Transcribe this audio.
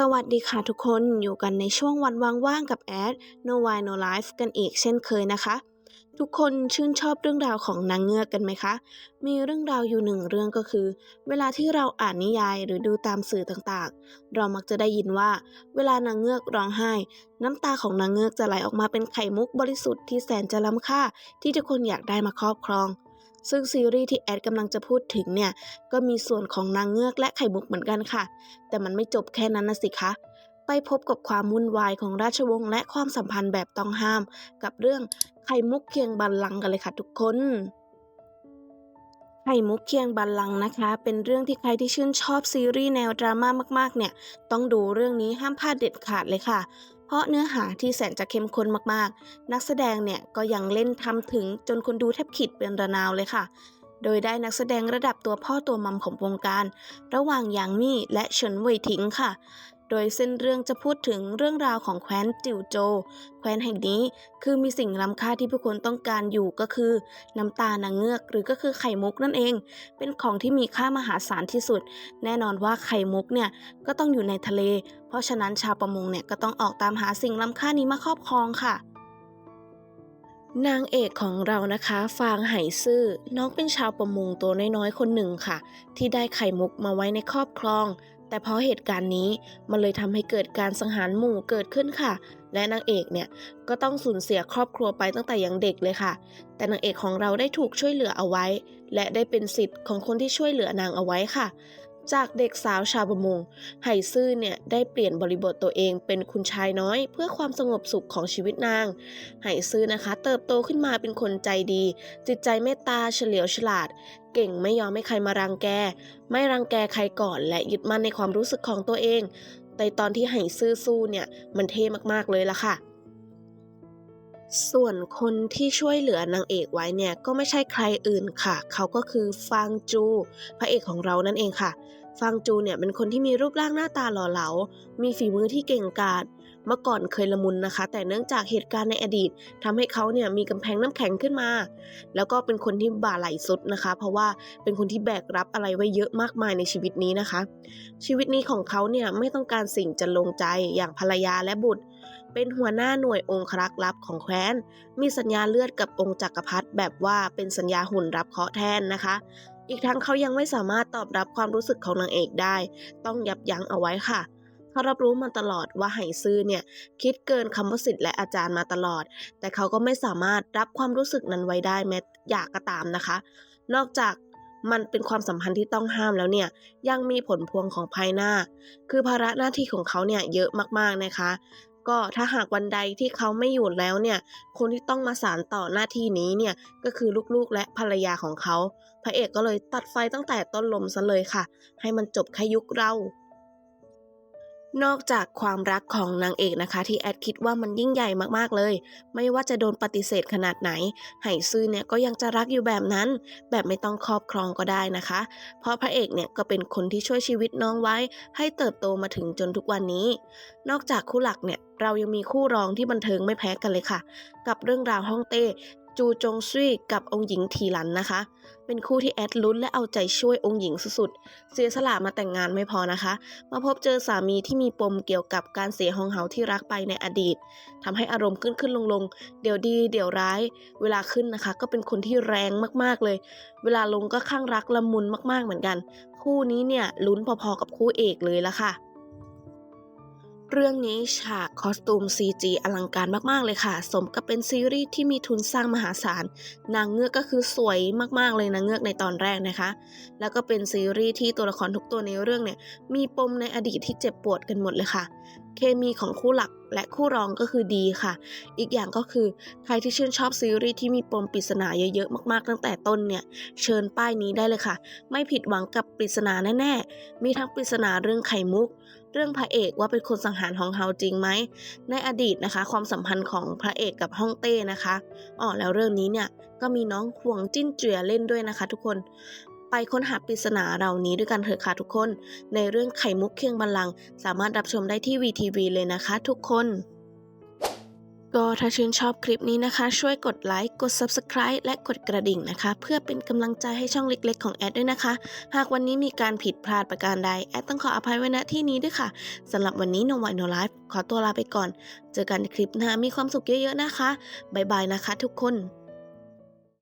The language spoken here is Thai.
สวัสดีค่ะทุกคนอยู่กันในช่วงวันว่างๆกับแอด No Why No Life กันอีกเช่นเคยนะคะ ทุกคนชื่นชอบเรื่องราวของนางเงือกกันไหมคะ มีเรื่องราวอยู่หนึ่งเรื่องก็คือ เวลาที่เราอ่านนิยายหรือดูตามสื่อต่างๆ เรามักจะได้ยินว่า เวลานางเงือกร้องไห้ น้ำตาของนางเงือกจะไหลออกมาเป็นไข่มุกบริสุทธิ์ที่แสนจะล้ำค่าที่ทุกคนอยากได้มาครอบครอง ซึ่งซีรีส์ที่แอดกำลังจะพูดถึงเนี่ย ก็มีส่วนของนางเงือกและไข่มุกเหมือนกันค่ะ แต่มันไม่จบแค่นั้นนะสิคะไปพบกับความวุ่นวายของราชวงศ์และความสัมพันธ์แบบต้องห้าม กับเรื่องไข่มุกเคียงบัลลังก์กันเลยค่ะทุกคนไข่มุกเคียงบัลลังก์นะคะ เป็นเรื่องที่ใครที่ชื่นชอบซีรีส์แนวดราม่ามากๆ เนี่ย ต้องดูเรื่องนี้ห้ามพลาดเด็ดขาดเลยค่ะ เพราะเนื้อหาที่แสนจะเข้มข้นมากๆ นักแสดงเนี่ยก็ยังเล่นทำถึงจนคนดูแทบขิดเป็นระนาวเลยค่ะ โดยได้นักแสดงระดับตัวพ่อตัวมัมของวงการ ระหว่างหยางมี่และเฉินเว่ยถิงค่ะ โดยเส้นเรื่องจะพูดถึงเรื่องราวของแคว้นจิวโจ แคว้นแห่งนี้คือมีสิ่งล้ำค่าที่ผู้คนต้องการอยู่ก็คือ น้ำตานางเงือกหรือก็คือไข่มุกนั่นเอง เป็นของที่มีค่ามหาศาลที่สุด แน่นอนว่าไข่มุกเนี่ยก็ต้องอยู่ในทะเล เพราะฉะนั้นชาวประมงเนี่ยก็ต้องออกตามหาสิ่งล้ำค่านี้มาครอบครองค่ะนางเอกของเรานะคะ ฟางไหซื่อน้องเป็นชาวประมงตัวน้อยๆ คนหนึ่งค่ะ ที่ได้ไข่มุกมาไว้ในครอบครอง แต่เพราะเหตุการณ์นี้มันเลยทำให้เกิดการสังหารหมู่เกิดขึ้นค่ะ และนางเอกเนี่ยก็ต้องสูญเสียครอบครัวไปตั้งแต่ยังเด็กเลยค่ะ แต่นางเอกของเราได้ถูกช่วยเหลือเอาไว้ และได้เป็นสิทธิ์ของคนที่ช่วยเหลือนางเอาไว้ค่ะ จากเด็กสาวชาวประมง ไหซื่อเนี่ยได้เปลี่ยนบริบทตัวเองเป็นคุณชายน้อย เพื่อความสงบสุขของชีวิตนาง ไหซื่อนะคะ เติบโตขึ้นมาเป็นคนใจดี จิตใจเมตตาเฉลียวฉลาด เก่งไม่ยอมให้ใครมารังแก ไม่รังแกใครก่อน และยึดมั่นในความรู้สึกของตัวเองในตอนที่ไหซื่อสู้เนี่ยมันเท่มากๆเลยละค่ะ ส่วนคนที่ช่วยเหลือนางเอกไว้เนี่ยก็ไม่ใช่ใครอื่นค่ะ เขาก็คือฟางจู พระเอกของเรานั่นเองค่ะ ฟางจูเนี่ยเป็นคนที่มีรูปร่างหน้าตาหล่อเหลา มีฝีมือที่เก่งกาจ เมื่อก่อนเคยละมุนนะคะ แต่เนื่องจากเหตุการณ์ในอดีตทำให้เขาเนี่ยมีกำแพงน้ำแข็งขึ้นมา แล้วก็เป็นคนที่บ่าไหลสุดนะคะ เพราะว่าเป็นคนที่แบกรับอะไรไว้เยอะมากมายในชีวิตนี้นะคะ ชีวิตนี้ของเขาเนี่ยไม่ต้องการสิ่งจะลงใจอย่างภรรยาและบุตรเป็นหัวหน้าหน่วยองครักษ์ลับของแคว้น มีสัญญาเลือดกับองค์จักรพรรดิแบบว่าเป็นสัญญาหุ่นรับเคราะห์แทนนะคะ อีกทั้งเขายังไม่สามารถตอบรับความรู้สึกของนางเอกได้ ต้องยับยั้งเอาไว้ค่ะเขารับรู้มาตลอดว่าไหซื่อเนี่ยคิดเกินคำว่าสิทธิ์และอาจารย์มาตลอด แต่เขาก็ไม่สามารถรับความรู้สึกนั้นไว้ได้แม้อยากก็ตามนะคะ นอกจากมันเป็นความสัมพันธ์ที่ต้องห้ามแล้วเนี่ยยังมีผลพวงของภายหน้า คือภาระหน้าที่ของเขาเนี่ยเยอะมากๆนะคะ ก็ถ้าหากวันใดที่เขาไม่อยู่แล้วเนี่ยคนที่ต้องมาสารต่อหน้าที่นี้เนี่ยก็คือลูกๆและภรรยาของเขา พระเอกก็เลยตัดไฟตั้งแต่ต้นลมซะเลยค่ะ ให้มันจบแค่ยุคเรา นอกจากความรักของนางเอกนะคะที่แอดคิดว่ามันยิ่งใหญ่มากๆเลย ไม่ว่าจะโดนปฏิเสธขนาดไหน ไหซื่อเนี่ยก็ยังจะรักอยู่แบบนั้น แบบไม่ต้องครอบครองก็ได้นะคะ เพราะพระเอกเนี่ยก็เป็นคนที่ช่วยชีวิตน้องไว้ ให้เติบโตมาถึงจนทุกวันนี้ นอกจากคู่หลักเนี่ยเรายังมีคู่รองที่บันเทิงไม่แพ้กันเลยค่ะ กับเรื่องราวฮ่องเต้ จูจงซุยกับองค์หญิงทีหลันนะคะ เป็นคู่ที่แอดลุ้นและเอาใจช่วยองค์หญิงสุดๆ เสียสละมาแต่งงานไม่พอนะคะ มาพบเจอสามีที่มีปมเกี่ยวกับการเสียฮองเฮาที่รักไปในอดีตทำให้อารมณ์ขึ้นขึ้นลงลงเดี๋ยวดี เดี๋ยวร้าย เวลาขึ้นนะคะ ก็เป็นคนที่แรงมากๆเลย เวลาลงก็ข้างรักละมุนมากๆเหมือนกัน คู่นี้เนี่ยลุ้นพอๆกับคู่เอกเลยละค่ะ เรื่องนี้ฉากคอสตูม CG อลังการมาก ๆ เลยค่ะ สมกับเป็นซีรีส์ที่มีทุนสร้างมหาศาล นางเงือกก็คือสวยมาก ๆ เลยนางเงือกในตอนแรกนะคะ แล้วก็เป็นซีรีส์ที่ตัวละครทุกตัวในเรื่องเนี่ย มีปมในอดีตที่เจ็บปวดกันหมดเลยค่ะ เคมีของคู่หลักและคู่รองก็คือดีค่ะ อีกอย่างก็คือใครที่ชื่นชอบซีรีส์ที่มีปมปริศนาเยอะๆมากๆ ตั้งแต่ต้นเนี่ย เชิญป้ายนี้ได้เลยค่ะ ไม่ผิดหวังกับปริศนาแน่ๆ มีทั้งปริศนาเรื่องไข่มุก เรื่องพระเอกว่าเป็นคนสังหารฮองเฮาจริงไหม ในอดีตนะคะ ความสัมพันธ์ของพระเอกกับฮ่องเต้นะคะอ๋อแล้วเรื่องนี้เนี่ยก็มีน้องหวงจิ้นเจียเล่นด้วยนะคะ ทุกคน ไปค้นหาปริศนาเหล่านี้ด้วยกันเถอะค่ะทุกคน ในเรื่องไข่มุกเคียงบัลลังก์สามารถรับชมได้ที่ VTV เลยนะคะทุกคน ก็ถ้าชื่นชอบคลิปนี้นะคะ ช่วยกดไลค์ กด Subscribe และกดกระดิ่งนะคะ เพื่อเป็นกำลังใจให้ช่องเล็กๆ ของแอดด้วยนะคะ หากวันนี้มีการผิดพลาดประการใด แอดต้องขออภัยไว้ณที่นี้ด้วยค่ะสำหรับวันนี้ No White No Life ขอตัวลาไปก่อน เจอกันในคลิปหน้ามีความสุขเยอะๆนะคะบ๊ายบายนะคะ ทุกคน